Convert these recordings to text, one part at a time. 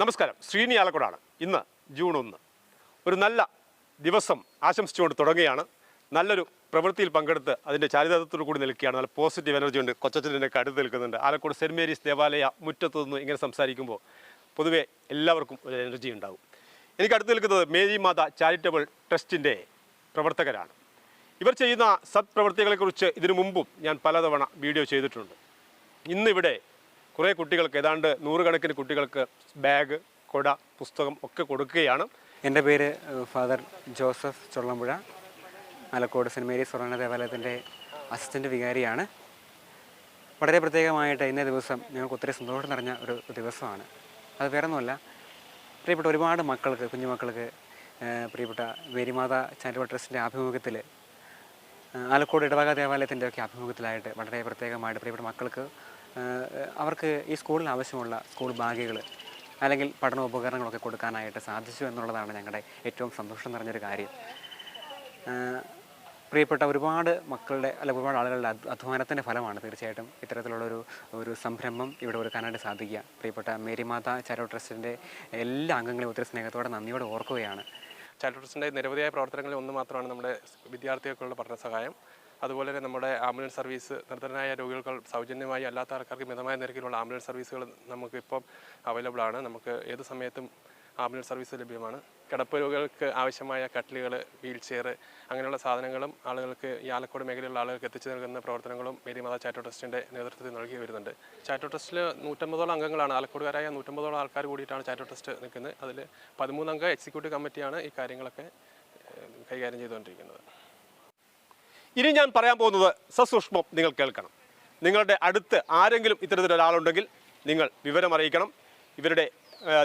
നമസ്കാരം. ശ്രീനി ആലക്കോടാണ്. ഇന്ന് ജൂൺ ഒന്ന്. ഒരു നല്ല ദിവസം ആശംസിച്ചുകൊണ്ട് തുടങ്ങുകയാണ്. നല്ലൊരു പ്രവൃത്തിയിൽ പങ്കെടുത്ത് അതിന്റെ ചാരിതാർത്ഥത്തോടു കൂടി നിൽക്കുകയാണ്. നല്ല പോസിറ്റീവ് എനർജി ഉണ്ട്. കൊച്ചച്ഛന്റെ അടുത്ത് നിൽക്കുന്നുണ്ട്. ആലക്കോട് സെന്റ് മേരീസ് ദേവാലയ മുറ്റത്തു നിന്ന് ഇങ്ങനെ സംസാരിക്കുമ്പോൾ പൊതുവെ എല്ലാവർക്കും ഒരു എനർജി ഉണ്ടാകും. എനിക്ക് അടുത്ത് നിൽക്കുന്നത് മേരി മാത ചാരിറ്റബിൾ ട്രസ്റ്റിന്റെ പ്രവർത്തകരാണ്. ഇവർ ചെയ്യുന്ന സത്പ്രവൃത്തികളെക്കുറിച്ച് ഇതിനു മുമ്പും ഞാൻ പലതവണ വീഡിയോ ചെയ്തിട്ടുണ്ട്. ഇന്നിവിടെ കുറേ കുട്ടികൾക്ക് ഏതാണ്ട് നൂറുകണക്കിന് കുട്ടികൾക്ക് ബാഗ് കൊട പുസ്തകം ഒക്കെ കൊടുക്കുകയാണ്. എന്റെ പേര് father Joseph Chollampuzha Malakkode saint Mary's സ്വർണ ദേവാലയത്തിന്റെ അസിസ്റ്റന്റ് വികാരിയാണ്. വളരെ പ്രത്യേകമായിട്ട് ഇന്നേ ദിവസം ഞങ്ങൾക്ക് ഒത്തിരി സന്തോഷം നിറഞ്ഞ ഒരു ദിവസമാണ്. അത് വേറെ ഒന്നുമല്ല പ്രിയപ്പെട്ട ഒരുപാട് മക്കൾക്ക് കുഞ്ഞുമക്കൾക്ക് പ്രിയപ്പെട്ട വേരിമാത ചാരിറ്റബിൾ ട്രസ്റ്റിന്റെ ആഭിമുഖ്യത്തിൽ ആലക്കോട് ഇടവക ദേവാലയത്തിന്റെ ഒക്കെ ആഭിമുഖ്യത്തിലായിട്ട് വളരെ പ്രത്യേകമായിട്ട് പ്രിയപ്പെട്ട മക്കൾക്ക് അവർക്ക് ഈ സ്കൂളിന് ആവശ്യമുള്ള സ്കൂൾ ബാഗുകൾ അല്ലെങ്കിൽ പഠനോപകരണങ്ങളൊക്കെ കൊടുക്കാനായിട്ട് സാധിച്ചു എന്നുള്ളതാണ് ഞങ്ങളുടെ ഏറ്റവും സന്തോഷം നിറഞ്ഞൊരു കാര്യം. പ്രിയപ്പെട്ട ഒരുപാട് മക്കളുടെ അല്ലെങ്കിൽ ഒരുപാട് ആളുകളുടെ അധ്വ- അധ്വാനത്തിന്റെ ഫലമാണ് തീർച്ചയായിട്ടും ഇത്തരത്തിലുള്ളൊരു ഒരു സംരംഭം ഇവിടെ ഒരുക്കാനായിട്ട് സാധിക്കുക. പ്രിയപ്പെട്ട മേരിമാത ചാരോ ട്രസ്റ്റിന്റെ എല്ലാ അംഗങ്ങളെയും ഒത്തിരി സ്നേഹത്തോടെ നന്ദിയോടെ ഓർക്കുകയാണ്. ചൈൽഡ് ട്രസ്റ്റിന്റെ നിരവധിയായ പ്രവർത്തനങ്ങളിൽ ഒന്ന് മാത്രമാണ് നമ്മുടെ വിദ്യാർത്ഥികൾക്കുള്ള പഠന സഹായം. അതുപോലെ തന്നെ നമ്മുടെ ആംബുലൻസ് സർവീസ് നിർദ്ധനായ രോഗികൾക്ക് സൗജന്യമായി അല്ലാത്ത ആൾക്കാർക്ക് മിതമായ നിരക്കിലുള്ള ആംബുലൻസ് സർവീസുകൾ നമുക്ക് ഇപ്പം അവൈലബിൾ ആണ്. നമുക്ക് ഏത് സമയത്തും ആംബുലൻസ് സർവീസ് ലഭ്യമാണ്. കിടപ്പ് രോഗികൾക്ക് ആവശ്യമായ കട്ടിലുകൾ വീൽ ചെയർ അങ്ങനെയുള്ള സാധനങ്ങളും ആളുകൾക്ക് ഈ ആലക്കോട് മേഖലയിലുള്ള ആളുകൾക്ക് എത്തിച്ചു നൽകുന്ന പ്രവർത്തനങ്ങളും മേരിമാത ചാറ്റോ ട്രസ്റ്റിന്റെ നേതൃത്വത്തിൽ നൽകി വരുന്നുണ്ട്. ചാറ്റോ ട്രസ്റ്റിൽ നൂറ്റമ്പതോളം അംഗങ്ങളാണ്. ആലക്കോടുകാരായ നൂറ്റമ്പതോളം ആൾക്കാർ കൂടിയിട്ടാണ് ചാറ്റോ ട്രസ്റ്റ് നിൽക്കുന്നത്. അതിൽ പതിമൂന്നംഗ എക്സിക്യൂട്ടീവ് കമ്മിറ്റിയാണ് ഈ കാര്യങ്ങളൊക്കെ കൈകാര്യം ചെയ്തുകൊണ്ടിരിക്കുന്നത്. ഇനി ഞാൻ പറയാൻ പോകുന്നത് സസൂക്ഷ്മം നിങ്ങൾ കേൾക്കണം. നിങ്ങളുടെ അടുത്ത് ആരെങ്കിലും ഇത്തരത്തിലൊരാളുണ്ടെങ്കിൽ നിങ്ങൾ വിവരം അറിയിക്കണം. ഇവരുടെ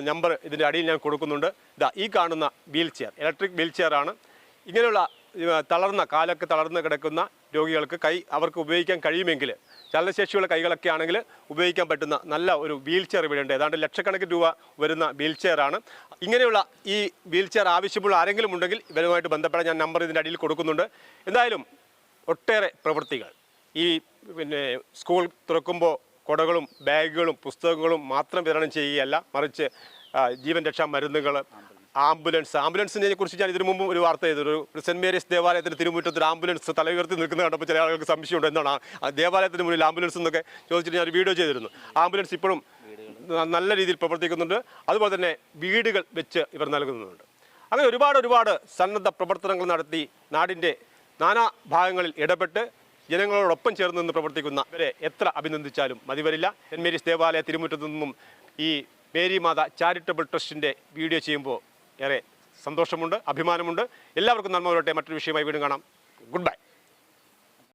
നമ്പർ ഇതിന്റെ അടിയിൽ ഞാൻ കൊടുക്കുന്നുണ്ട്. ഇതാ ഈ കാണുന്ന വീൽ ചെയർ ഇലക്ട്രിക് വീൽ ചെയറാണ് ഇങ്ങനെയുള്ള തളർന്ന കാലൊക്കെ തളർന്ന് കിടക്കുന്ന രോഗികൾക്ക് കൈ അവർക്ക് ഉപയോഗിക്കാൻ കഴിയുമെങ്കിൽ ചലനശേഷിയുള്ള കൈകളൊക്കെ ആണെങ്കിൽ ഉപയോഗിക്കാൻ പറ്റുന്ന നല്ല ഒരു വീൽ ചെയർ ഇവിടെ ഉണ്ട് ഏതാണ്ട് ലക്ഷക്കണക്കിന് രൂപ വരുന്ന വീൽ ചെയറാണ് ഇങ്ങനെയുള്ള ഈ വീൽ ചെയർ ആവശ്യമുള്ള ആരെങ്കിലും ഉണ്ടെങ്കിൽ ഇവരുമായിട്ട് ബന്ധപ്പെടാൻ ഞാൻ നമ്പർ ഇതിന്റെ അടിയിൽ കൊടുക്കുന്നുണ്ട്. എന്തായാലും ഒട്ടേറെ പ്രവൃത്തികൾ. ഈ പിന്നെ സ്കൂൾ തുറക്കുമ്പോൾ കുടകളും ബാഗുകളും പുസ്തകങ്ങളും മാത്രം വിതരണം ചെയ്യുകയല്ല മറിച്ച് ജീവൻ രക്ഷാ മരുന്നുകൾ ആംബുലൻസ്. ആംബുലൻസിനെ കുറിച്ച് ഞാൻ ഇതിനു മുമ്പ് ഒരു വാർത്ത ചെയ്തത് ഒരു സെന്റ് മേരീസ് ദേവാലയത്തിന്റെ തിരുമുറ്റത്തിൽ ആംബുലൻസ് തല ഉയർത്തി നിൽക്കുന്നത് കണ്ടപ്പോൾ ചില ആളുകൾക്ക് സംശയമുണ്ട് എന്താണ്? ദേവാലയത്തിന് മുന്നിൽ ആംബുലൻസ് എന്നൊക്കെ ചോദിച്ചിട്ട് ഞാൻ ഒരു വീഡിയോ ചെയ്തിരുന്നു. ആംബുലൻസ് ഇപ്പോഴും നല്ല രീതിയിൽ പ്രവർത്തിക്കുന്നുണ്ട്. അതുപോലെ തന്നെ വീടുകൾ വെച്ച് ഇവർ നൽകുന്നുണ്ട്. അങ്ങനെ ഒരുപാട് ഒരുപാട് സന്നദ്ധ പ്രവർത്തനങ്ങൾ നടത്തി നാടിന്റെ നാനാ ഭാഗങ്ങളിൽ ഇടപെട്ട് ജനങ്ങളോടൊപ്പം ചേർന്ന് നിന്ന് പ്രവർത്തിക്കുന്ന ഇവരെ എത്ര അഭിനന്ദിച്ചാലും മതിവരില്ല സെന്റ് മേരീസ് ദേവാലയ തിരുമുറ്റത്തു നിന്നും ഈ മേരി മാത ചാരിറ്റബിൾ ട്രസ്റ്റിന്റെ വീഡിയോ ചെയ്യുമ്പോൾ ഏറെ സന്തോഷമുണ്ട് അഭിമാനമുണ്ട്. എല്ലാവർക്കും നന്മ വരട്ടെ. മറ്റൊരു വിഷയമായി വീണ്ടും കാണാം. Good bye.